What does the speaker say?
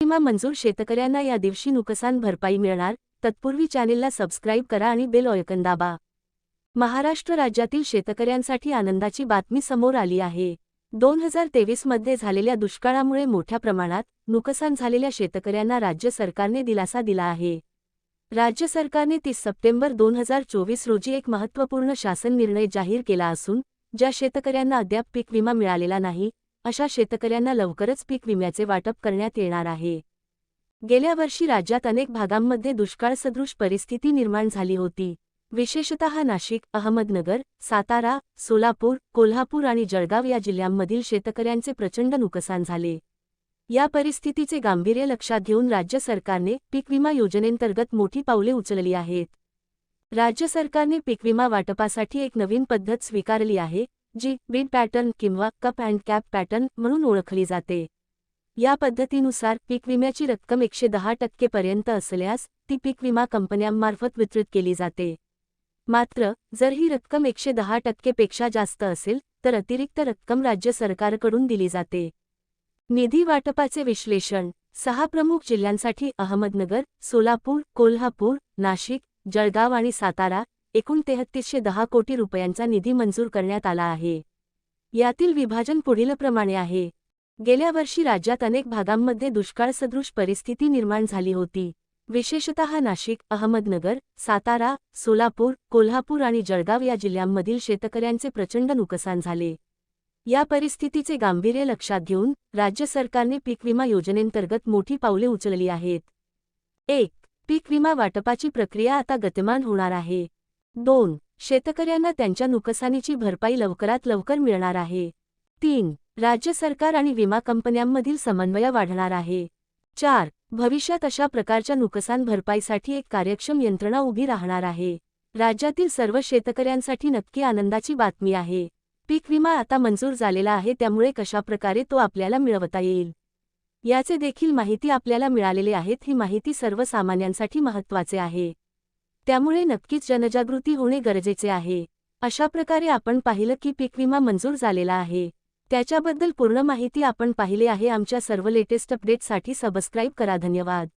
विमा मंजूर शेतकऱ्यांना या दिवशी नुकसान भरपाई मिळणार तत्पूर्वी चॅनेलला सबस्क्राईब करा आणि बेल ऑयकन दाबा. महाराष्ट्र राज्यातील शेतकऱ्यांसाठी आनंदाची बातमी समोर आली आहे. दोन हजार तेवीसमध्ये झालेल्या दुष्काळामुळे मोठ्या प्रमाणात नुकसान झालेल्या शेतकऱ्यांना राज्य सरकारने दिलासा दिला आहे. राज्य सरकारने तीस सप्टेंबर दोन हजार चोवीस रोजी एक महत्त्वपूर्ण शासन निर्णय जाहीर केला असून ज्या शेतकऱ्यांना अद्याप पीक विमा मिळालेला नाही अशा शेतकऱ्यांना लवकरच पीक विम्याचे वाटप करण्यात येणार आहे. गेल्या वर्षी राज्यात अनेक भागांमध्ये दुष्काळसदृश परिस्थिती निर्माण झाली होती. विशेषतः नाशिक अहमदनगर सातारा सोलापूर कोल्हापूर आणि जळगाव या जिल्ह्यांमधील शेतकऱ्यांचे प्रचंड नुकसान झाले. या परिस्थितीचे गांभीर्य लक्षात घेऊन राज्य सरकारने पीक विमा योजनेंतर्गत मोठी पावले उचलली आहेत. राज्य सरकारने पीक विमा वाटपासाठी एक नवीन पद्धत स्वीकारली आहे जी बीड पॅटर्न किंवा कप अँड कॅप पॅटर्न म्हणून ओळखली जाते. या पद्धतीनुसार पीक विम्याची रक्कम एकशे दहा टक्केपर्यंत असल्यास ती पीक विमा कंपन्यांमार्फत वितरित केली जाते. मात्र जर ही रक्कम एकशे दहा टक्केपेक्षा जास्त असेल तर अतिरिक्त रक्कम राज्य सरकारकडून दिली जाते. निधी वाटपाचे विश्लेषण सहा प्रमुख जिल्ह्यांसाठी अहमदनगर सोलापूर कोल्हापूर नाशिक जळगाव आणि सातारा एकूण तेहत्तीसशे दहा कोटी रुपयांचा निधी मंजूर करण्यात आला आहे. यातील विभाजन पुढीलप्रमाणे आहे. गेल्या वर्षी राज्यात अनेक भागांमध्ये दुष्काळसदृश परिस्थिती निर्माण झाली होती. विशेषतः नाशिक अहमदनगर सातारा सोलापूर कोल्हापूर आणि जळगाव या जिल्ह्यांमधील शेतकऱ्यांचे प्रचंड नुकसान झाले. या परिस्थितीचे गांभीर्य लक्षात घेऊन राज्य सरकारने पीक विमा योजनेंतर्गत मोठी पावले उचलली आहेत. एक पीक विमा वाटपाची प्रक्रिया आता गतिमान होणार आहे. दोन शेतकऱ्यांना त्यांच्या नुकसानीची भरपाई लवकरात लवकर मिळणार आहे. तीन राज्य सरकार आणि विमा कंपन्यांमधील समन्वय वाढणार आहे. चार भविष्यात अशा प्रकारच्या नुकसान भरपाईसाठी एक कार्यक्षम यंत्रणा उभी राहणार आहे. राज्यातील सर्व शेतकऱ्यांसाठी नक्की आनंदाची बातमी आहे. पीक विमा आता मंजूर झालेला आहे त्यामुळे कशाप्रकारे तो आपल्याला मिळवता येईल? याचे देखील माहिती आपल्याला मिळालेले आहेत ही माहिती सर्वसामान्यांसाठी महत्त्वाचे आहे. त्यामुळे नक्कीच जनजागृती होणे गरजेचे आहे. अशा प्रकारे आपण पाहिलं की पीक विमा मंजूर झालेला आहे. त्याच्याबद्दल पूर्ण माहिती आपण पाहिले आहे आमच्या सर्व लेटेस्ट अपडेटसाठी सबस्क्राईब करा. धन्यवाद.